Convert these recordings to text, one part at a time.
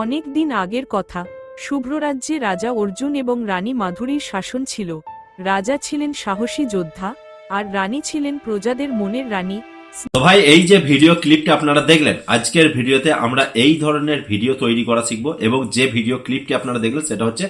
অনেক দিন আগের কথা, শুভ্ররাজ্যে রাজা অর্জুন এবং রানী মাধুরীর শাসন ছিল। রাজা ছিলেন সাহসী যোদ্ধা, আর রানী ছিলেন প্রজাদের মনের রানী। তো ভাই, এই যে ভিডিও ক্লিপটা আপনারা দেখলেন, আজকের ভিডিওতে আমরা এই ধরনের ভিডিও তৈরি করা শিখব এবং যে ভিডিও ক্লিপটি আপনারা দেখলেন, সেটা হচ্ছে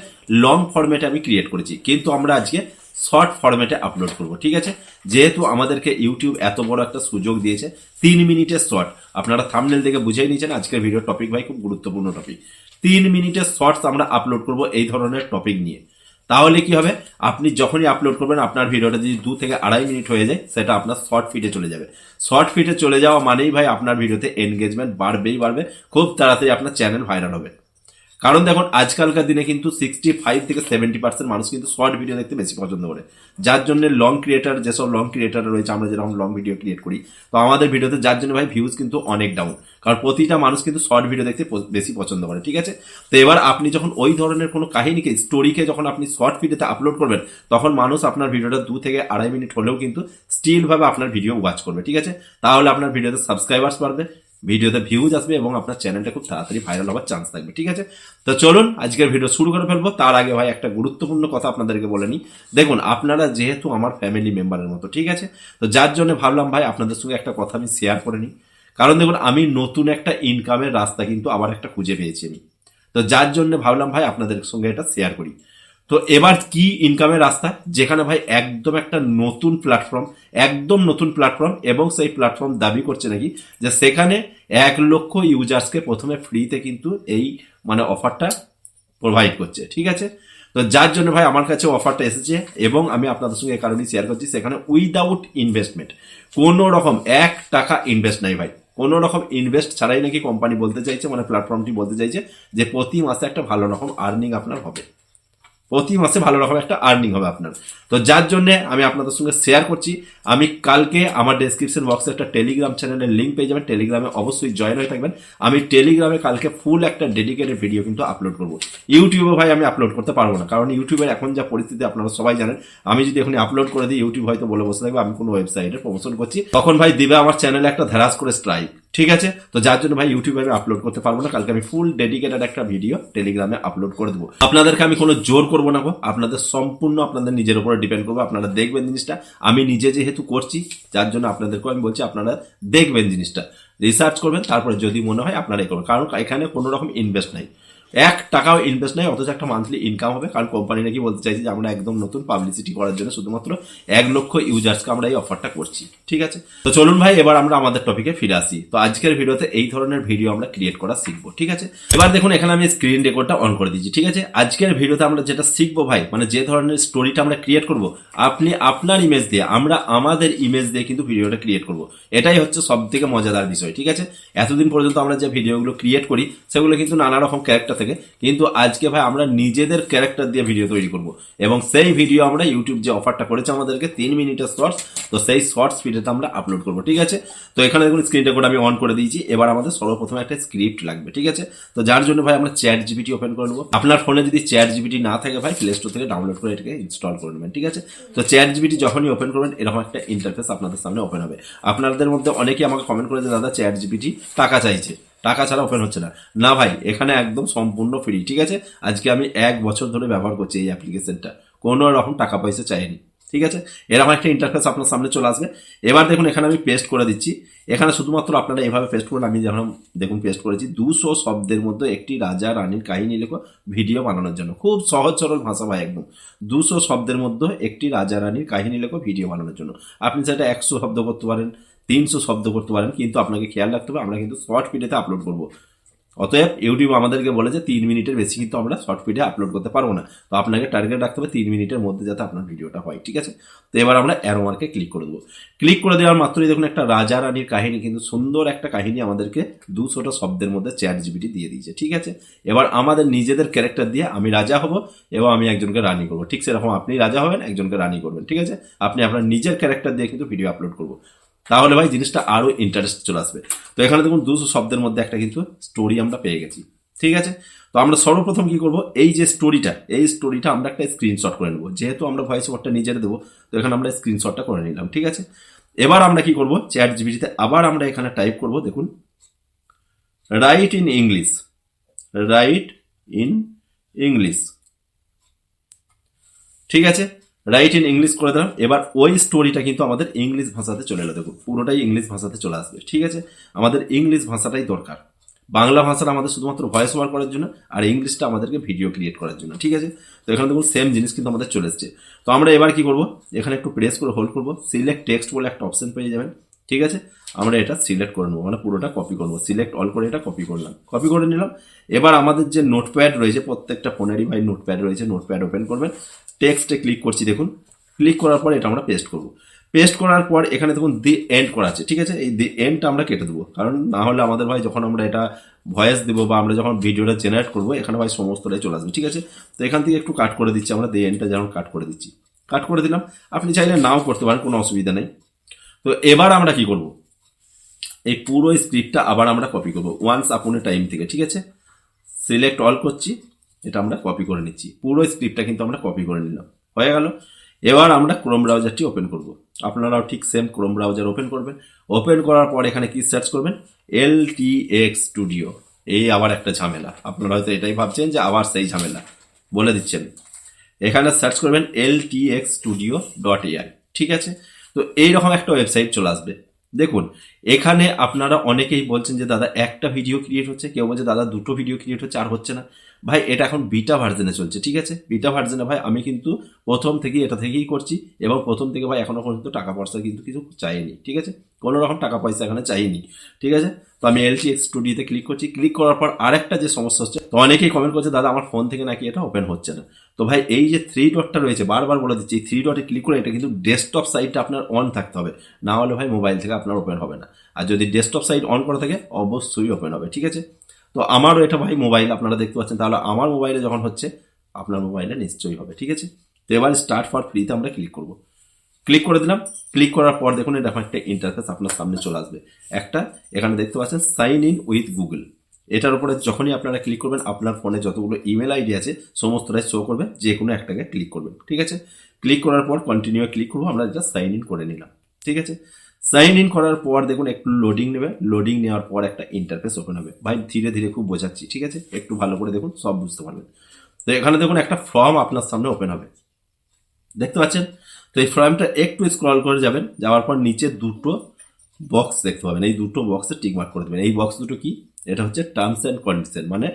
লং ফরম্যাটে আমি ক্রিয়েট করেছি। কিন্তু আমরা আজকে শর্ট ফরম্যাটে আপলোড করব, ঠিক আছে? যেহেতু আমাদেরকে ইউটিউব এত বড় একটা সুযোগ দিয়েছে, তিন মিনিটের শর্ট আপনারা থামনেল দেখে বুঝেই নিয়েছেন আজকের ভিডিও টপিক ভাই খুব গুরুত্বপূর্ণ টপিক তিন মিনিটের শর্টস আমরা আপলোড করব এই ধরনের টপিক নিয়ে। তাহলে কি হবে? আপনি যখনই আপলোড করবেন, আপনার ভিডিওটা যদি দু থেকে আড়াই মিনিট হয়ে যায়, সেটা আপনার শর্ট ফিটে চলে যাবে। শর্ট ফিটে চলে যাওয়া মানেই ভাই আপনার ভিডিওতে এনগেজমেন্ট বাড়বেই বাড়বে। খুব তাড়াতাড়ি আপনার চ্যানেল ভাইরাল হবে। কারণ দেখুন, আজকালকার দিনে কিন্তু সিক্সটি ফাইভ থেকে সেভেন্টি পার্সেন্ট মানুষ কিন্তু শর্ট ভিডিও দেখতে বেশি পছন্দ করে। যার জন্য লং ক্রিয়েটার যেসব লং ক্রিয়েটার রয়েছে, আমরা যেরকম লং ভিডিও ক্রিয়েট করি, তো আমাদের ভিডিওতে যার জন্য ভাই ভিউজ কিন্তু অনেক ডাউন কারণ প্রতিটা মানুষ কিন্তু শর্ট ভিডিও দেখতে বেশি পছন্দ করে, ঠিক আছে? তো এবার আপনি যখন ওই ধরনের কোনো কাহিনীকে স্টোরিকে যখন আপনি শর্ট ভিডিওতে আপলোড করবেন, তখন মানুষ আপনার ভিডিওটা দু থেকে আড়াই মিনিট হলেও কিন্তু স্টিলভাবে আপনার ভিডিও ওয়াচ করবে, ঠিক আছে? তাহলে আপনার ভিডিওতে সাবস্ক্রাইবার্স বাড়বে ভিডিওতে ভিউজ আসবে এবং আপনার চ্যানেলটা খুব তাড়াতাড়ি ভাইরাল হওয়ার চান্স থাকবে, ঠিক আছে? তো চলুন, আজকের ভিডিও শুরু করে ফেলব। তার আগে ভাই, একটা গুরুত্বপূর্ণ কথা আপনাদেরকে বলে নিই। দেখুন, আপনারা যেহেতু আমার ফ্যামিলি মেম্বারের মতো, ঠিক আছে? তো যার জন্য ভাবলাম ভাই, আপনাদের সঙ্গে একটা কথা আমি শেয়ার করে নিই। কারণ দেখুন, আমি নতুন একটা ইনকামের রাস্তা কিন্তু আবার একটা খুঁজে পেয়েছি তো যার জন্য ভাবলাম ভাই, আপনাদের সঙ্গে এটা শেয়ার করি। তো এবার কি ইনকামের রাস্তা? যেখানে ভাই একদম একটা নতুন প্ল্যাটফর্ম একদম নতুন প্ল্যাটফর্ম এবং সেই প্ল্যাটফর্ম দাবি করছে নাকি যে সেখানে এক লক্ষ ইউজার্সকে প্রথমে ফ্রিতে কিন্তু এই মানে অফারটা প্রোভাইড করছে, ঠিক আছে? তো যার জন্য ভাই আমার কাছে অফারটা এসেছে এবং আমি আপনাদের সঙ্গে এই কারণেই শেয়ার করছি, সেখানে উইদাউট ইনভেস্টমেন্ট কোনো রকম এক টাকা ইনভেস্ট নাই ভাই। কোনো রকম ইনভেস্ট ছাড়াই নাকি কোম্পানি বলতে চাইছে মানে প্ল্যাটফর্মটি বলতে চাইছে যে প্রতি মাসে একটা ভালো রকম আর্নিং আপনার হবে। প্রতি মাসে ভালো রকম একটা আর্নিং হবে আপনার। তো যার জন্য আমি আপনাদের সঙ্গে শেয়ার করছি। আমি কালকে আমার ডেসক্রিপশন বক্সে একটা টেলিগ্রাম চ্যানেলের লিঙ্ক পেয়ে যাবেন। টেলিগ্রামে অবশ্যই জয়েন হয়ে থাকবেন। আমি টেলিগ্রামে কালকে ফুল একটা ডেডিকেটেড ভিডিও কিন্তু আপলোড করব। ইউটিউবে ভাই আমি আপলোড করতে পারব না। কারণ ইউটিউবের এখন যা পরিস্থিতি আপনারা সবাই জানেন। আমি যদি এখন আপলোড করে দিই ইউটিউব হয়তো বলে বসে থাকবে, আমি কোনো ওয়েবসাইটে প্রমোশন করছি। তখন ভাই দিবে আমার চ্যানেলে একটা ধারাস করে স্ট্রাইক ঠিক আছে? তো যার জন্য ভাই ইউটিউবে আমি আপলোড করতে পারব না। কালকে আমি ফুল ডেডিকেটেড একটা ভিডিও টেলিগ্রামে আপলোড করে দেবো। আপনাদেরকে আমি কোনো জোর করব না আপনাদের সম্পূর্ণ আপনাদের নিজের উপরে ডিপেন্ড করব। আপনারা দেখবেন জিনিসটা। আমি নিজে যেহেতু করছি, যার জন্য আপনাদেরকেও আমি বলছি, আপনারা দেখবেন জিনিসটা। রিসার্চ করবেন, তারপরে যদি মনে হয় আপনারা এ করবেন। কারণ এখানে কোনো রকম ইনভেস্ট নাই। এক টাকাও ইনভেস্ট নাই অথচ একটা মান্থলি ইনকাম হবে। কারণ কোম্পানি নাকি বলতে চাইছে যে, আমরা একদম নতুন পাবলিসিটি করার জন্য শুধুমাত্র এক লক্ষ ইউজার্সকে আমরা এই অফারটা করছি। ঠিক আছে? তো চলুন ভাই, এবার আমরা আমাদের টপিকে ফিরে আসি। তো আজকের ভিডিওতে এই ধরনের ভিডিও আমরা ক্রিয়েট করা শিখব, ঠিক আছে? এবার দেখুন, এখানে আমি স্ক্রিন রেকর্ডটা অন করে দিচ্ছি, ঠিক আছে? আজকের ভিডিওতে আমরা যেটা শিখব ভাই মানে যে ধরনের স্টোরিটা আমরা ক্রিয়েট করব, আপনি আপনার ইমেজ দিয়ে, আমরা আমাদের ইমেজ দিয়ে কিন্তু ভিডিওটা ক্রিয়েট করব। এটাই হচ্ছে সব থেকে মজাদার বিষয়, ঠিক আছে? এতদিন পর্যন্ত আমরা যে ভিডিওগুলো ক্রিয়েট করি, সেগুলো কিন্তু নানা রকম ক্যারেক্টার থেকে। কিন্তু আজকে ভাই আমরা নিজেদের ক্যারেক্টার দিয়ে ভিডিও তৈরি করব। এবং সেই ভিডিও আমরা ইউটিউব যে অফারটা করেছে আমাদেরকে, তিন মিনিটের শর্টস তো সেই শর্টস ভিডিওতে আমরা আপলোড করব, ঠিক আছে? তো এখানে দেখুন স্ক্রিন রেকর্ড আমি অন করে দিয়েছি। এবার আমাদের সর্বপ্রথমে একটা স্ক্রিপ্ট লাগবে, ঠিক আছে? তো যার জন্য ভাই আমরা চ্যাট জিবিটি ওপেন করে নেব। আপনার ফোনে যদি চ্যাট জিবিটি না থাকে ভাই প্লে স্টোর থেকে ডাউনলোড করে এটাকে ইনস্টল করে নেবেন, ঠিক আছে? তো চ্যাট জিবিটি যখনই ওপেন করবেন, এরকম একটা ইন্টারফেস আপনাদের সামনে ওপেন হবে। আপনাদের মধ্যে অনেকেই আমাকে কমেন্ট করে যে দাদা চ্যাট জিবিটি টাকা চাইছে। টাকা ছাড়া ওপেন হচ্ছে না। না ভাই, এখানে একদম সম্পূর্ণ ফ্রি ঠিক আছে? আজকে আমি এক বছর ধরে ব্যবহার করছি এই অ্যাপ্লিকেশনটা কোনো রকম টাকা পয়সা চাইনি, ঠিক আছে? এরকম একটা ইন্টারফেস আপনার সামনে চলে আসবে। এবার দেখুন, এখানে আমি পেস্ট করে দিচ্ছি। এখানে শুধুমাত্র আপনারা এভাবে পেস্ট করুন, আমি যখন দেখুন পেস্ট করেছি, দুশো শব্দের মধ্যে একটি রাজা রানীর কাহিনী লেখো ভিডিও বানানোর জন্য। খুব সহজ সরল ভাষা ভাই, একদম। দুশো শব্দের মধ্যে একটি রাজা রানীর কাহিনী লেখো ভিডিও বানানোর জন্য। আপনি সেটা একশো শব্দ করতে পারেন। তিনশো শব্দ করতে পারেন, কিন্তু আপনাকে খেয়াল রাখতে হবে, আমরা কিন্তু শর্ট ভিডিওতে আপলোড করব। অতএব ইউটিউব আমাদেরকে বলে যে তিন মিনিটের বেশি কিন্তু আমরা শর্ট ভিডিও আপলোড করতে পারব না। তো আপনাকে টার্গেট রাখতে হবে তিন মিনিটের মধ্যে যাতে আপনার ভিডিওটা হয়, ঠিক আছে? তো এবার আমরা অ্যারো মার্কে ক্লিক করে দেবো। ক্লিক করে দেওয়ার মাত্রই দেখুন একটা রাজা রানীর কাহিনী, কিন্তু সুন্দর একটা কাহিনী আমাদেরকে দুশোটা শব্দের মধ্যে চ্যাট জিবিটি দিয়ে দিয়েছে, ঠিক আছে? এবার আমাদের নিজেদের ক্যারেক্টার দিয়ে আমি রাজা হব, এবং আমি একজনকে রানী করব, ঠিক সেরকম আপনি রাজা হবেন, একজনকে রানী করবেন, ঠিক আছে? আপনি আপনার নিজের ক্যারেক্টার দিয়ে কিন্তু ভিডিও আপলোড করব। তাহলে ভাই জিনিসটা আরও ইন্টারেস্ট চলে আসবে। তো এখানে দেখুন দুশো শব্দের মধ্যে একটা কিন্তু স্টোরি আমরা পেয়ে গেছি। ঠিক আছে? তো আমরা সর্বপ্রথম কি করব? এই যে স্টোরিটা এই স্টোরিটা আমরা একটা স্ক্রিনশট করে নেব। যেহেতু আমরা ভয়েস ওভারটা নিজের দেবো, তো এখানে আমরা স্ক্রিনশটটা করে নিলাম, ঠিক আছে? এবার আমরা কি করব? চ্যাট জিবিটিতে আবার আমরা এখানে টাইপ করব, দেখুন। Write in English write in English ঠিক আছে? রাইট ইন ইংলিশ করে দিলাম এবার ওই স্টোরিটা কিন্তু আমাদের ইংলিশ ভাষাতে চলে এলো। দেখুন, পুরোটাই ইংলিশ ভাষাতে চলে আসবে। ঠিক আছে? আমাদের ইংলিশ ভাষাটাই দরকার। বাংলা ভাষাটা আমাদের শুধুমাত্র ভয়েস ওভার করার জন্য আর ইংলিশটা আমাদেরকে ভিডিও ক্রিয়েট করার জন্য। ঠিক আছে? তো এখানে দেখুন সেম জিনিস কিন্তু আমাদের চলে এসছে। তো আমরা এবার কি করব? এখানে একটু প্রেস করে হোল্ড করব। সিলেক্ট টেক্সট বলে একটা অপশন পেয়ে যাবেন। ঠিক আছে? আমরা এটা সিলেক্ট করে নেব। মানে পুরোটা কপি করব। সিলেক্ট অল করে এটা কপি করলাম। কপি করে নিলাম। এবার আমাদের যে নোটপ্যাড রয়েছে, প্রত্যেকটা ফোনেরই ভাই নোটপ্যাড রয়েছে। নোটপ্যাড ওপেন করবেন। টেক্সটে ক্লিক করছি, দেখুন। ক্লিক করার পর এটা আমরা পেস্ট করব। পেস্ট করার পর এখানে দেখুন দি এন্ড করা আছে, ঠিক আছে? এই দি এন্ডটা আমরা কেটে দেবো। কারণ না হলে আমাদের ভাই যখন আমরা এটা ভয়েস দেবো বা আমরা যখন ভিডিওটা জেনারেট করব, এখানে ভাই সমস্তটাই চলে আসবে, ঠিক আছে? তো এখান থেকে একটু কাট করে দিচ্ছি আমরা দি এন্ডটা যেমন কাট করে দিচ্ছি। কাট করে দিলাম। আপনি চাইলে নাও করতে পারেন, কোনো অসুবিধা নেই। তো এবার আমরা কি করব? এই পুরো স্ক্রিপ্টটা আবার আমরা কপি করব। ওয়ান্স আপন টাইম থেকে, ঠিক আছে? সিলেক্ট অল করছি। এটা আমরা কপি করে নিচ্ছি। পুরো স্ক্রিপ্টটা কিন্তু আমরা কপি করে নিলাম। হয়ে গেল। এবার আমরা ক্রোম ব্রাউজারটি ওপেন করব। আপনারাও ঠিক সেম ক্রোম ব্রাউজার ওপেন করবেন। ওপেন করার পর এখানে কি সার্চ করবেন? এল টি এক্স স্টুডিও এই আবার একটা ঝামেলা। আপনারা হয়তো এটাই ভাবছেন যে আবার সেই ঝামেলা। বলে দিচ্ছেন। এখানে সার্চ করবেন L T X studio dot AI ঠিক আছে? তো এইরকম একটা ওয়েবসাইট চলে আসবে। দেখুন, এখানে আপনারা অনেকেই বলছেন যে, দাদা, একটা ভিডিও ক্রিয়েট হচ্ছে। কেউ বলছে, দাদা, দুটো ভিডিও ক্রিয়েট হচ্ছে। আর হচ্ছে না। ভাই, এটা এখন বিটা ভার্জনে চলছে, ঠিক আছে? বিটা ভার্জনে ভাই, আমি কিন্তু প্রথম থেকে এটা থেকেই করছি এবং প্রথম থেকে ভাই এখনও পর্যন্ত টাকা পয়সা কিন্তু কিছু চাইনি, ঠিক আছে? কোনো রকম টাকা পয়সা এখানে চাইনি, ঠিক আছে? তো আমি এক্স স্টুডিওতে ক্লিক করছি ক্লিক করার পর আরেকটা যে সমস্যা হচ্ছে, তো অনেকেই কমেন্ট করছে, দাদা, আমার ফোন থেকে নাকি এটা ওপেন হচ্ছে না? তো ভাই, এই যে থ্রি ডটটা রয়েছে, বারবার বলে দিচ্ছি, এই থ্রি ডটে ক্লিক করে এটা কিন্তু ডেস্কটপ সাইটটা আপনার অন থাকতে হবে, না হলে ভাই মোবাইল থেকে আপনার ওপেন হবে না। আর যদি ডেস্কটপ সাইট অন করা থাকে, অবশ্যই ওপেন হবে, ঠিক আছে? তো আমারও এটা ভাই মোবাইল আপনারা দেখতে পাচ্ছেন। তাহলে আমার মোবাইলে যখন হচ্ছে, আপনার মোবাইলে নিশ্চয়ই হবে, ঠিক আছে? তো এবার স্টার্ট ফর ফ্রিতে আমরা ক্লিক করব। ক্লিক করে দিলাম। ক্লিক করার পর দেখুন এরকম একটা ইন্টারফেস আপনার সামনে চলে আসবে। একটা, এখানে দেখতে পাচ্ছেন সাইন ইন উইথ গুগল এটার উপরে যখনই আপনারা ক্লিক করবেন, আপনার ফোনে যতগুলো ইমেল আইডি আছে, সমস্তটাই শো করবে যে কোনো একটাকে ক্লিক করবেন, ঠিক আছে? ক্লিক করার পর কন্টিনিউ ক্লিক করব, আমরা জাস্ট সাইন ইন করে নিলাম, ঠিক আছে? সাইন ইন করার পর দেখুন একটু লোডিং নেবে। লোডিং নেওয়ার পর একটা ইন্টারফেস ওপেন হবে। ভাই, ধীরে ধীরে খুব বোঝাচ্ছি, ঠিক আছে? একটু ভালো করে দেখুন, সব বুঝতে পারবেন। তো এখানে দেখুন একটা ফর্ম আপনার সামনে ওপেন হবে। দেখতে পাচ্ছেন? তো এই ফর্মটা একটু স্ক্রল করে যাবেন। যাওয়ার পর নিচে দুটো বক্স দেখতে পাবেন। এই দুটো বক্সে টিকমার্ক করে দেবেন। এই বক্স দুটো কি? এটা হচ্ছে টার্মস অ্যান্ড কন্ডিশন মানে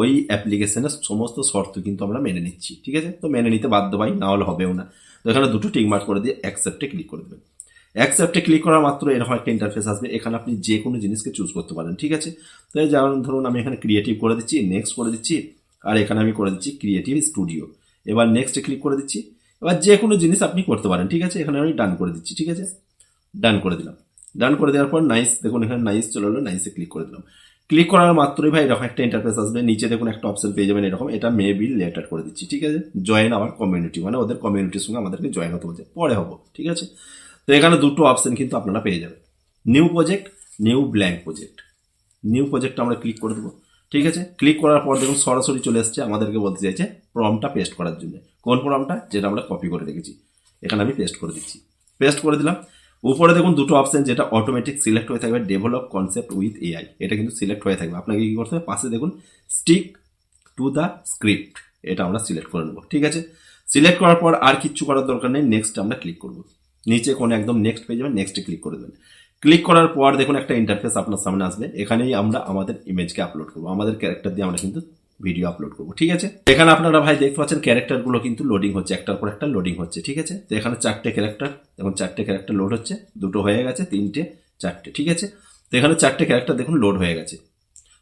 ওই অ্যাপ্লিকেশনের সমস্ত শর্ত কিন্তু আমরা মেনে নিচ্ছি, ঠিক আছে? তো মেনে নিতে বাধ্য ভাই, না হলে হবেও না। তো এখানে দুটো টিকমার্ক করে দিয়ে অ্যাকসেপ্টে ক্লিক করে দেবেন। অ্যাকসেপ্টে ক্লিক করা মাত্র এরকম একটা ইন্টারফেস আসবে। এখানে আপনি যে কোনো জিনিসকে চুজ করতে পারেন, ঠিক আছে? তো যেমন ধরুন আমি এখানে ক্রিয়েটিভ করে দিচ্ছি নেক্সট করে দিচ্ছি, আর এখানে আমি করে দিচ্ছি ক্রিয়েটিভ স্টুডিও এবার নেক্সটে ক্লিক করে দিচ্ছি। এবার যে কোনো জিনিস আপনি করতে পারেন, ঠিক আছে? এখানে আমি ডান করে দিচ্ছি, ঠিক আছে? ডান করে দিলাম। ডান করে দেওয়ার পর নাইস দেখুন এখানে নাইস চলে এলো নাইসে ক্লিক করে দিলাম। ক্লিক করার মাত্রই ভাই এরকম একটা ইন্টারফেস আসবে। নিচে দেখুন একটা অপশন পেয়ে যাবেন এরকম। এটা মে বিল লেটার করে দিচ্ছি, ঠিক আছে? জয়েন আওয়ার কমিউনিটি মানে ওদের কমিউনিটির সঙ্গে আমাদেরকে জয়েন হতে বলছে। পরে হব, ঠিক আছে? তো এখানে দুটো অপশন কিন্তু আপনারা পেয়ে যাবেন। New project new blank project new project আমরা ক্লিক করে দেবো। ঠিক আছে? ক্লিক করার পর দেখুন সরাসরি চলে এসছে, আমাদেরকে বলতে চাইছে ফর্মটা পেস্ট করার জন্য। কোন ফর্মটা যেটা আমরা কপি করে রেখেছি। এখানে আমি পেস্ট করে দিচ্ছি। পেস্ট করে দিলাম। উপরে দেখুন দুটো অপশন যেটা অটোমেটিক সিলেক্ট হয়ে থাকবে ডেভেলপ কনসেপ্ট উইথ এআই এটা কিন্তু সিলেক্ট হয়ে থাকবে। আপনাকে কী করতে হবে? পাশে দেখুন স্টিক টু দ্য স্ক্রিপ্ট এটা আমরা সিলেক্ট করে নেব। ঠিক আছে? সিলেক্ট করার পর আর কিচ্ছু করার দরকার নেই। নেক্সট আমরা ক্লিক করব। নিচে কোনো একদম নেক্সট পেয়ে যাবেন নেক্সটে ক্লিক করে দেবেন। ক্লিক করার পর দেখুন একটা ইন্টারফেস আপনার সামনে আসবে। এখানেই আমরা আমাদের ইমেজকে আপলোড করব। আমাদের ক্যারেক্টার দিয়ে আমরা কিন্তু ভিডিও আপলোড করব। ঠিক আছে? এখানে আপনারা ভাই দেখতে পাচ্ছেন ক্যারেক্টারগুলো কিন্তু লোডিং হচ্ছে। একটার পর একটা লোডিং হচ্ছে। ঠিক আছে? তো এখানে চারটে ক্যারেক্টার এখন চারটে ক্যারেক্টার লোড হচ্ছে। দুটো হয়ে গেছে, তিনটে, চারটে। ঠিক আছে? তো এখানে চারটে ক্যারেক্টার দেখুন লোড হয়ে গেছে।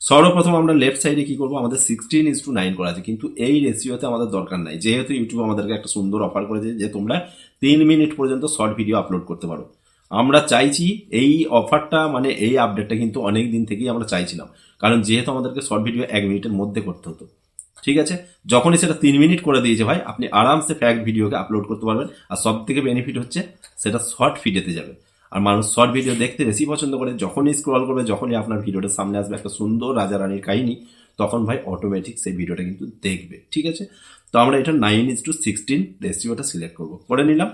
সর্বপ্রথম আমরা লেফট সাইডে কি করব? আমাদের সিক্সটিন ইস টু নাইন করা আছে। কিন্তু এই রেশিওতে আমাদের দরকার নাই। যেহেতু ইউটিউব আমাদেরকে একটা সুন্দর অফার করেছে যে তোমরা তিন মিনিট পর্যন্ত শর্ট ভিডিও আপলোড করতে পারো। আমরা চাইছি এই অফারটা মানে এই আপডেটটা কিন্তু অনেক দিন থেকেই আমরা চাইছিলাম। কারণ যেহেতু আমাদেরকে শর্ট ভিডিও এক মিনিটের মধ্যে করতে হতো। ঠিক আছে? যখনই সেটা তিন মিনিট করে দিয়েছে ভাই, আপনি আরামসে ফ্যাক্ট ভিডিওকে আপলোড করতে পারবেন। আর সব থেকে বেনিফিট হচ্ছে, সেটা শর্ট ফিডেতে যাবে। আর মানুষ শর্ট ভিডিও দেখতে বেশি পছন্দ করে, যখনই স্ক্রল করবে, যখনই আপনার ভিডিওটা সামনে আসবে, একটা সুন্দর রাজা রানীর কাহিনী, তখন ভাই অটোমেটিক সেই ভিডিওটা কিন্তু দেখবে, ঠিক আছে? তো আমরা এটা নাইন ইজ টু সিক্সটিন রেসিওটা সিলেক্ট করব। করে নিলাম।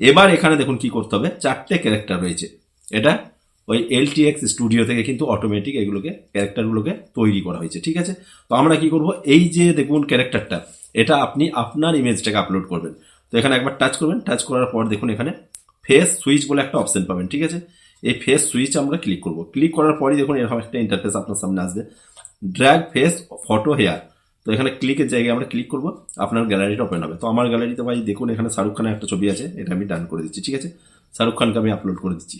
এবার এখানে দেখুন কি করতে হবে, চারটে ক্যারেক্টার রয়েছে। এটা ওই এলটিএক্স স্টুডিও থেকে কিন্তু অটোমেটিক এগুলোকে ক্যারেক্টারগুলোকে তৈরি করা হয়েছে, ঠিক আছে? তো আমরা কি করব, এই যে দেখুন ক্যারেক্টারটা এটা আপনি আপনার ইমেজটাকে আপলোড করবেন। তো এখানে একবার টাচ করবেন টাচ করার পর দেখুন এখানে ফেস সুইচ বলে একটা অপশন পাবেন, ঠিক আছে? এই ফেস সুইচ আমরা ক্লিক করব। ক্লিক করার পরই দেখুন এরকম একটা ইন্টারফেস আপনার সামনে আসবে। ড্র্যাগ ফেস ফটো হেয়ার তো এখানে ক্লিকের জায়গায় আমরা ক্লিক করব। আপনার গ্যালারিটা ওপেন হবে। তো আমার গ্যালারিতে ভাই দেখুন এখানে শাহরুখ খানের একটা ছবি আছে, এটা আমি ডান করে দিচ্ছি, ঠিক আছে? শাহরুখ খানকে আমি আপলোড করে দিচ্ছি।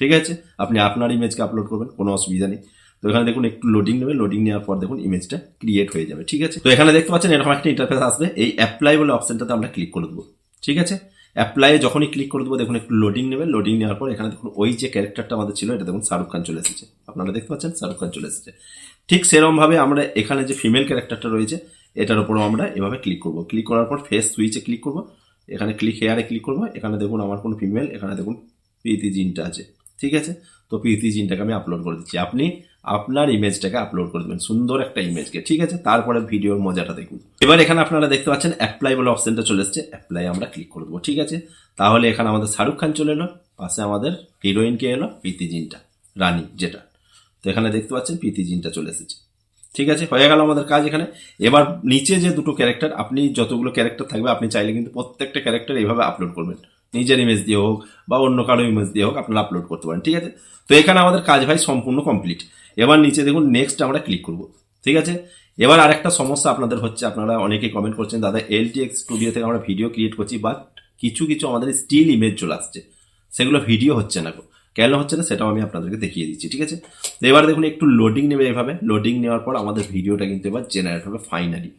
ঠিক আছে? আপনি আপনার ইমেজকে আপলোড করবেন, কোনো অসুবিধা নেই। তো এখানে দেখুন একটু লোডিং নেবে। লোডিং নেওয়ার পর দেখুন ইমেজটা ক্রিয়েট হয়ে যাবে, ঠিক আছে? তো এখানে দেখতে পাচ্ছেন এরকম একটা ইন্টারফেস আসবে। এই অ্যাপ্লাই বলে অপশনটাতে আমরা ক্লিক করে দেবো, ঠিক আছে? অ্যাপ্লাই যখনই ক্লিক করে দেবো, দেখুন একটু লোডিং নেবে। লোডিং নেওয়ার পর এখানে দেখুন ওই যে ক্যারেক্টারটা আমাদের ছিল, এটা দেখুন শাহরুখ খান চলে এসেছে। আপনারা দেখতে পাচ্ছেন শাহরুখ খান চলে এসেছে। ঠিক সেরমভাবে আমরা এখানে যে ফিমেল ক্যারেক্টারটা রয়েছে, এটার উপরও আমরা এভাবে ক্লিক করব। ক্লিক করার পর ফেস সুইচে ক্লিক করব। এখানে ক্লিক হেয়ারে ক্লিক করব। এখানে দেখুন আমার কোনো ফিমেল এখানে দেখুন প্রীতি জিনটা আছে। ঠিক আছে? তো প্রীতি জিনটাকে আমি আপলোড করে দিচ্ছি। আপনি আপনার ইমেজটাকে আপলোড করে দেবেন। সুন্দর একটা ইমেজকে ঠিক আছে? তারপরে ভিডিওর মজাটা দেখুন। এবার এখানে আপনারা দেখতে পাচ্ছেন অ্যাপ্লাই বলে অপশনটা চলে এসছে। অ্যাপ্লাই আমরা ক্লিক করে দেবো, ঠিক আছে? তাহলে এখানে আমাদের শাহরুখ খান চলে এলো, পাশে আমাদের হিরোইনকে এলো, প্রীতি জিনটা, রানী যেটা। তো এখানে দেখতে পাচ্ছেন প্রীতি জিনটা চলে এসেছে। ঠিক আছে? হয়ে গেল আমাদের কাজ এখানে। এবার নিচে যে দুটো ক্যারেক্টার আপনি যতগুলো ক্যারেক্টার থাকবে, আপনি চাইলে কিন্তু প্রত্যেকটা ক্যারেক্টার এইভাবে আপলোড করবেন। নিজের ইমেজ দিয়ে হোক বা অন্য কারও ইমেজ দিয়ে হোক আপনারা আপলোড করতে পারেন, ঠিক আছে? তো এখানে আমাদের কাজ ভাই সম্পূর্ণ কমপ্লিট এবার নিচে দেখুন নেক্সট আমরা ক্লিক করব, ঠিক আছে? এবার আরেকটা সমস্যা আপনাদের হচ্ছে, আপনারা অনেকেই কমেন্ট করছেন, দাদা এল টি এলটিএক্স স্টুডিও থেকে আমরা ভিডিও ক্রিয়েট করছি বাট কিছু কিছু আমাদের স্টিল ইমেজ চলে আসছে। সেগুলো ভিডিও হচ্ছে না কেন হচ্ছে না সেটাও আমি আপনাদেরকে দেখিয়ে দিচ্ছি, ঠিক আছে? এবার দেখুন, একটু লোডিং নেবে এভাবে। লোডিং নেওয়ার পর আমাদের ভিডিওটা কিন্তু এবার জেনারেট হবে ফাইনালি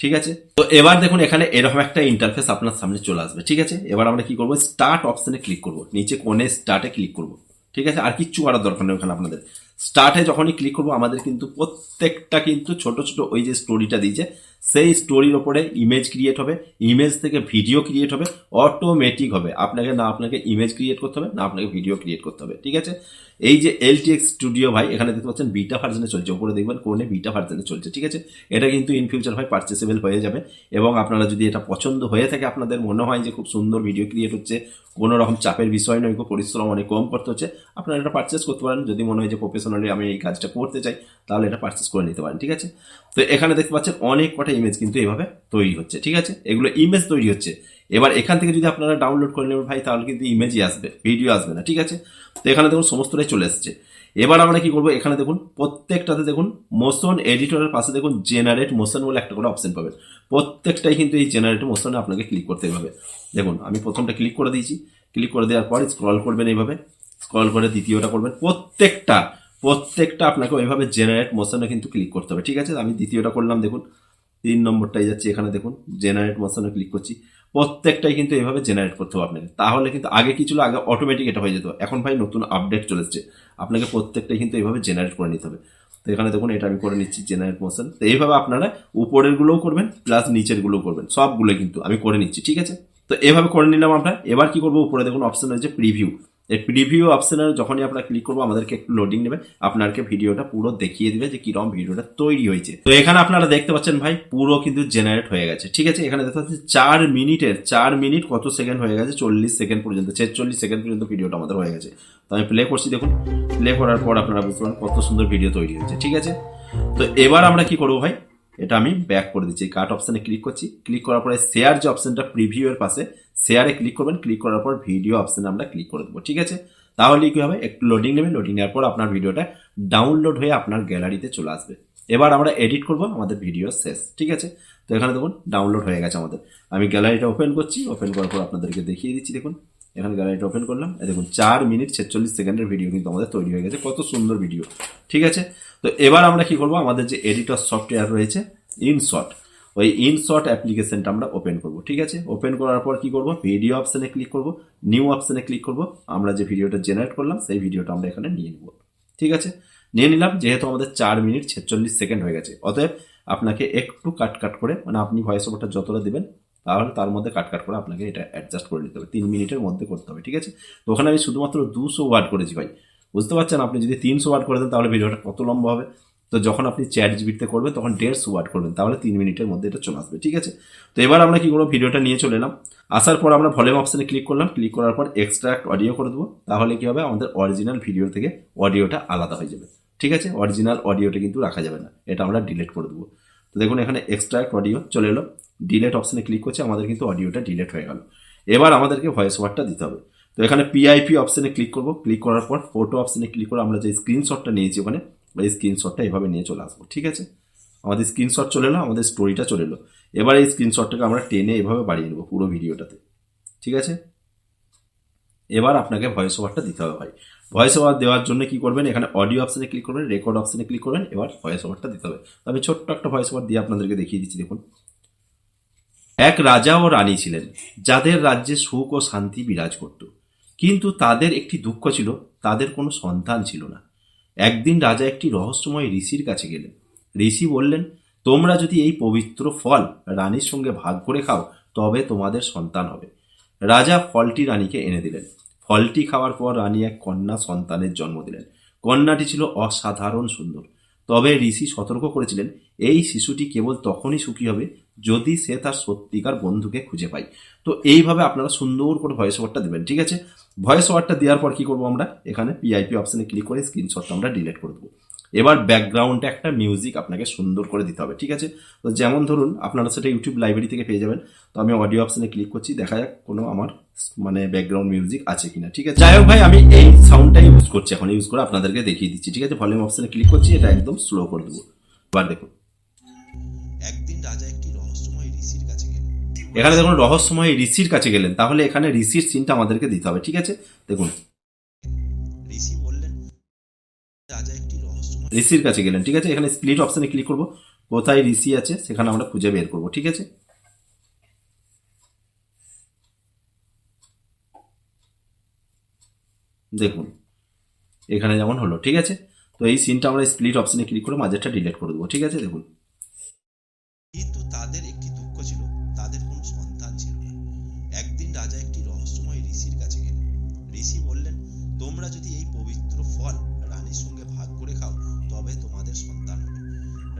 ঠিক আছে? তো এবার দেখুন, এখানে এরকম একটা ইন্টারফেস আপনার সামনে চলে আসবে, ঠিক আছে? এবার আমরা কি করব? স্টার্ট অপশনে ক্লিক করব। নিচে কোনে স্টার্টে ক্লিক করব, ঠিক আছে? আর কিচ্ছু করার দরকার নেই ওখানে আপনাদের। স্টার্টে যখনই ক্লিক করব, আমাদের কিন্তু প্রত্যেকটা কিন্তু ছোট ছোট ওই যে স্টোরিটা দিয়েছে, সেই স্টোরির ওপরে ইমেজ ক্রিয়েট হবে ইমেজ থেকে ভিডিও ক্রিয়েট হবে অটোমেটিক হবে। আপনাকে না আপনাকে ইমেজ ক্রিয়েট করতে হবে, না আপনাকে ভিডিও ক্রিয়েট করতে হবে, ঠিক আছে? এই যে এলটিএক্স স্টুডিও ভাই, এখানে দেখতে পাচ্ছেন বিটা ভার্জনে চলছে, উপরে দেখবেন কোনে বিটা ভার্জনে চলছে, ঠিক আছে? এটা কিন্তু ইন ফিউচার ভাই পার্চেসেবল হয়ে যাবে এবং আপনারা যদি এটা পছন্দ হয়ে থাকে, আপনাদের মনে হয় যে খুব সুন্দর ভিডিও ক্রিয়েট হচ্ছে, কোনো রকম চাপের বিষয় নয় পরিশ্রম অনেক কম করতে হচ্ছে, আপনারা এটা পারচেস করতে পারেন। যদি মনে হয় যে আমি এই কাজটা করতে চাই, তাহলে এটা পারচেস করে নিতে পারেন, ঠিক আছে? তো এখানে দেখতে পাচ্ছেন অনেক কটা ইমেজ কিন্তু এইভাবে তৈরি হচ্ছে, ঠিক আছে? এগুলো ইমেজ তৈরি হচ্ছে। এবার এখান থেকে যদি আপনারা ডাউনলোড করে নেবেন ভাই, তাহলে কিন্তু ইমেজই আসবে ভিডিও আসবে না, ঠিক আছে? তো এখানে দেখুন সমস্তটাই চলে এসছে। এবার আমরা কি করব? এখানে দেখুন, প্রত্যেকটাতে দেখুন মোশন এডিটরের পাশে দেখুন জেনারেট মোশন বলে একটা করে অপশন পাবেন। প্রত্যেকটাই কিন্তু এই জেনারেট মোশনে আপনাকে ক্লিক করতে হবে। দেখুন, আমি প্রথমটা ক্লিক করে দিয়েছি। ক্লিক করে দেওয়ার পর স্ক্রল করবেন এইভাবে। স্ক্রল করে দ্বিতীয়টা করবেন। প্রত্যেকটা প্রত্যেকটা আপনাকে ওইভাবে জেনারেট মোশনে কিন্তু ক্লিক করতে হবে, ঠিক আছে? আমি দ্বিতীয়টা করলাম, দেখুন। তিন নম্বরটাই যাচ্ছে এখানে, দেখুন। জেনারেট মোশনে ক্লিক করছি। প্রত্যেকটাই কিন্তু এইভাবে জেনারেট করতে হবে আপনাকে। তাহলে কিন্তু আগে কি ছিল? আগে অটোমেটিক এটা হয়ে যেত। এখন ভাই নতুন আপডেট চলে এসছে। আপনাকে প্রত্যেকটাই কিন্তু এইভাবে জেনারেট করে নিতে হবে। তো এখানে দেখুন, এটা আমি করে নিচ্ছি জেনারেট মোশন তো এইভাবে আপনারা উপরের গুলোও করবেন প্লাস নিচের গুলোও করবেন। সবগুলো কিন্তু আমি করে নিচ্ছি, ঠিক আছে? তো এভাবে করে নিলাম আমরা। এবার কি করব? উপরে দেখুন অপশন রয়েছে প্রিভিউ এই প্রিভিউ অপশনে যখনই আপনারা ক্লিক করব, আমাদেরকে একটু লোডিং নেবে। আপনাকে ভিডিওটা পুরো দেখিয়ে দিবে যে কীরকম ভিডিওটা তৈরি হয়েছে। তো এখানে আপনারা দেখতে পাচ্ছেন ভাই, পুরো কিন্তু জেনারেট হয়ে গেছে। ঠিক আছে? এখানে দেখতে পাচ্ছেন চার মিনিটের, চার মিনিট কত সেকেন্ড হয়ে গেছে? চল্লিশ সেকেন্ড পর্যন্ত, ছেচল্লিশ সেকেন্ড পর্যন্ত ভিডিওটা আমাদের হয়ে গেছে। তো আমি প্লে করছি, দেখুন। প্লে করার পর আপনারা বুঝতে পারেন কত সুন্দর ভিডিও তৈরি হয়েছে। ঠিক আছে? তো এবার আমরা কি করব ভাই? এটা আমি ব্যাক করে দিচ্ছি। কাট অপশানে ক্লিক করছি। ক্লিক করার পরে শেয়ার যে অপশনটা প্রিভিউ এর পাশে শেয়ারে ক্লিক করবেন ক্লিক করার পর ভিডিও অপশনে আমরা ক্লিক করে দেবো, ঠিক আছে? তাহলে কি হবে? একটু লোডিং নেবেন লোডিং নেওয়ার পর আপনার ভিডিওটা ডাউনলোড হয়ে আপনার গ্যালারিতে চলে আসবে। এবার আমরা এডিট করব আমাদের ভিডিও শেষ, ঠিক আছে? তো এখানে দেখুন ডাউনলোড হয়ে গেছে আমাদের। আমি গ্যালারিটা ওপেন করছি ওপেন করার পর আপনাদেরকে দেখিয়ে দিচ্ছি, দেখুন। এখানে গ্যালারিটা ওপেন করলাম। দেখুন, চার মিনিট ছেচল্লিশ সেকেন্ডের ভিডিও কিন্তু আমাদের তৈরি হয়ে গেছে। কত সুন্দর ভিডিও ঠিক আছে? তো এবার আমরা কি করব? আমাদের যে এডিটর সফটওয়্যার রয়েছে ইনশট ওই ইনশট অ্যাপ্লিকেশনটা আমরা ওপেন করব, ঠিক আছে? ওপেন করার পর কি করব? ভিডিও অপশনে ক্লিক করব নিউ অপশনে ক্লিক করব। আমরা যে ভিডিওটা জেনারেট করলাম, সেই ভিডিওটা আমরা এখানে নিয়ে নেব, ঠিক আছে? নিয়ে নিলাম, যেহেতু আমাদের চার মিনিট ছেচল্লিশ সেকেন্ড হয়ে গেছে, অতএব আপনাকে একটু কাট কাট করে মানে আপনি ভয়েস ওভারটা যতটা দেবেন, তাহলে তার মধ্যে কাট কাট করে আপনাকে এটা অ্যাডজাস্ট করে নিতে হবে, তিন মিনিটের মধ্যে করতে হবে, ঠিক আছে? তো ওখানে আমি শুধুমাত্র দুশো ওয়ার্ড করেছি ভাই, বুঝতে পারছেন? আপনি যদি তিনশো ওয়ার্ড করে দেন, তাহলে ভিডিওটা কত লম্বা হবে? তো যখন আপনি চ্যাট জিবিতে করবেন, তখন দেড়শো ওয়ার্ড করবেন। তাহলে তিন মিনিটের মধ্যে এটা চলে আসবে, ঠিক আছে? তো এবার আমরা কি করব? ভিডিওটা নিয়ে চলে এলাম। আসার পর আমরা ভলিউম অপশানে ক্লিক করলাম। ক্লিক করার পর এক্সট্রাক্ট অডিও করে দেবো। তাহলে কি হবে? আমাদের অরিজিনাল ভিডিও থেকে অডিওটা আলাদা হয়ে যাবে, ঠিক আছে? অরিজিনাল অডিওটা কিন্তু রাখা যাবে না। এটা আমরা ডিলেট করে দেবো। তো দেখুন, এখানে এক্সট্রাক্ট অডিও চলে এলো। ডিলেট অপশানে ক্লিক করছে, আমাদের কিন্তু অডিওটা ডিলেট হয়ে গেল। এবার আমাদেরকে ভয়েস ওভারটা দিতে হবে। তো এখানে পিআইপি অপশানে ক্লিক করব। ক্লিক করার পর ফটো অপশানে ক্লিক করে আমরা যে স্ক্রিনশটটা নিয়েছি ওখানে এই স্ক্রিনশটটা এভাবে নিয়ে চলে আসব, ঠিক আছে? আমাদের স্ক্রিনশট চলে এলো, আমাদের স্টোরিটা চলে এলো। এবার এই স্ক্রিনশটটাকে আমরা টেনে এভাবে বাড়িয়ে নেব পুরো ভিডিওটাতে, ঠিক আছে? এবার আপনাকে ভয়েস ওভারটা দিতে হবে ভাই। ভয়েস ওভার দেওয়ার জন্য কি করবেন? এখানে অডিও অপশনে ক্লিক করবেন রেকর্ড অপশনে ক্লিক করবেন, এবার ভয়েস ওভারটা দিতে হবে। আমি ছোট্ট একটা ভয়েস ওভার দিয়ে আপনাদেরকে দেখিয়ে দিচ্ছি, দেখুন। এক রাজা ও রানী ছিলেন, যাদের রাজ্যে সুখ ও শান্তি বিরাজ করত। কিন্তু তাদের একটি দুঃখ ছিল, তাদের কোনো সন্তান ছিল না। একদিন রাজা একটি রহস্যময় ঋষির কাছে গেলেন। ঋষি বললেন, তোমরা যদি এই পবিত্র ফল রানীর সঙ্গে ভাগ করে খাও, তবে তোমাদের সন্তান হবে। রাজা ফলটি রানীকে এনে দিলেন। ফলটি খাওয়ার পর রানী এক কন্যা সন্তানের জন্ম দিলেন। কন্যাটি ছিল অসাধারণ সুন্দর। তবে ঋষি সতর্ক করেছিলেন, এই শিশুটি কেবল তখনই সুখী হবে যদি সে তার সত্যিকার বন্ধুকে খুঁজে পায়। তো এইভাবে আপনারা সুন্দর করে ভয়েস ওভারটা দেবেন, ঠিক আছে? ভয়েস ওভারটা দেওয়ার পর কি করব আমরা? এখানে পিআইপি অপশনে ক্লিক করে স্ক্রিনশটটা আমরা ডিলিট করে দেবো। এবার ব্যাকগ্রাউন্ডে একটা মিউজিক আপনাকে সুন্দর করে দিতে হবে, ঠিক আছে? তো যেমন ধরুন, আপনারা সেটা ইউটিউব লাইব্রেরি থেকে পেয়ে যাবেন। তো আমি অডিও অপশনে ক্লিক করছি, দেখা যাক কোনো আমার মানে ব্যাকগ্রাউন্ড মিউজিক আছে কিনা, ঠিক আছে? যাই হোক ভাই, আমি এই সাউন্ডটা ইউজ করছি, এখন ইউজ করে আপনাদেরকে দেখিয়ে দিচ্ছি, ঠিক আছে? ভলিউম অপশনে ক্লিক করছি, এটা একদম স্লো করে দেবো। এবার দেখুন। এখানে দেখুন রহস্যময় ঋষির কাছে গেলেন। তাহলে এখানে ঋষির সিনটা আমাদেরকে দিতে হবে ঠিক আছে? দেখুন। ঋষি বললেন রাজা একটি রহস্যময় ঋষির কাছে গেলেন ঠিক আছে? এখানে স্প্লিট অপশনে ক্লিক করব। কোথায় ঋষি আছে সেখানে আমরা খুঁজে বের করব ঠিক আছে? দেখুন এখানে যেমন হলো ঠিক আছে? তো এই সিনটা আমরা স্প্লিট অপশনে ক্লিক করে মাঝেরটা ডিলিট করে দেবো ঠিক আছে? দেখুন। কিন্তু তাদের একটি তোমরা যদি এই পবিত্র ফল রানীর সঙ্গে ভাগ করে খাও, তবে তোমাদের সন্তান হবে।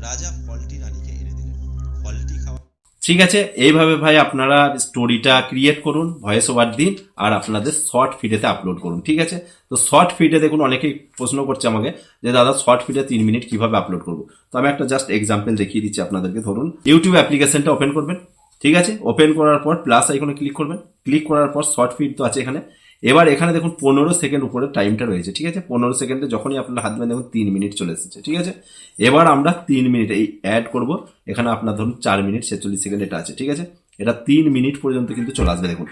রাজা ফলটি রানীকে এনে দিলেন। ফলটি খাওয়া ঠিক আছে, এইভাবে ভাই আপনারা স্টোরিটা ক্রিয়েট করুন ভয়েস ওভার দিন, আর আপনাদের শর্ট ফিডেতে আপলোড করুন, ঠিক আছে? তো শর্ট ফিডে দেখুন অনেকেই প্রশ্ন করছে আমাকে যে, দাদা শর্ট ফিডে তিন মিনিট কীভাবে আপলোড করব? তো আমি একটা জাস্ট এক্সাম্পল দেখিয়ে দিচ্ছি আপনাদেরকে, ধরুন। ইউটিউব অ্যাপ্লিকেশনটা ওপেন করবেন, ঠিক আছে? ওপেন করার পর প্লাস আইকনে ক্লিক করবেন। ক্লিক করার পর শর্ট ফিড তো আছে এখানে। এবার এখানে দেখুন পনেরো সেকেন্ড উপরে টাইমটা রয়েছে, ঠিক আছে? পনেরো সেকেন্ডে যখনই আপনার হাত দেবেন দেখুন তিন মিনিট চলে এসেছে, ঠিক আছে? এবার আমরা তিন মিনিট এই অ্যাড করব, এখানে আপনার ধরুন চার মিনিট ছেচল্লিশ সেকেন্ড এটা আছে, ঠিক আছে? এটা তিন মিনিট পর্যন্ত কিন্তু চলে আসবে, দেখুন।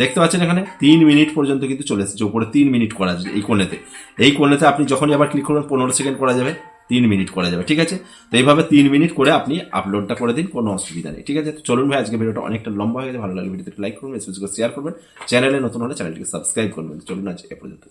দেখতে পাচ্ছেন এখানে? তিন মিনিট পর্যন্ত কিন্তু চলে এসেছে, উপরে তিন মিনিট করা আছে এই কোণেতে। এই কোণেতে আপনি যখনই আবার ক্লিক করবেন, পনেরো সেকেন্ড করা যাবে। তিন মিনিট করা যাবে ঠিক আছে? তো এইভাবে তিন মিনিট করে আপনি আপলোডটা করে দিন, কোনো অসুবিধা নেই, ঠিক আছে? তো চলুন ভাই, আজকে ভিডিওটা অনেকটা লম্বা হয়ে গেছে, ভালো লাগলে ভিডিওতে লাইক করবেন ফেসবুকে শেয়ার করবেন চ্যানেলে নতুন হলে চ্যানেলটিকে সাবস্ক্রাইব করবেন, চলুন আজ এ পর্যন্ত।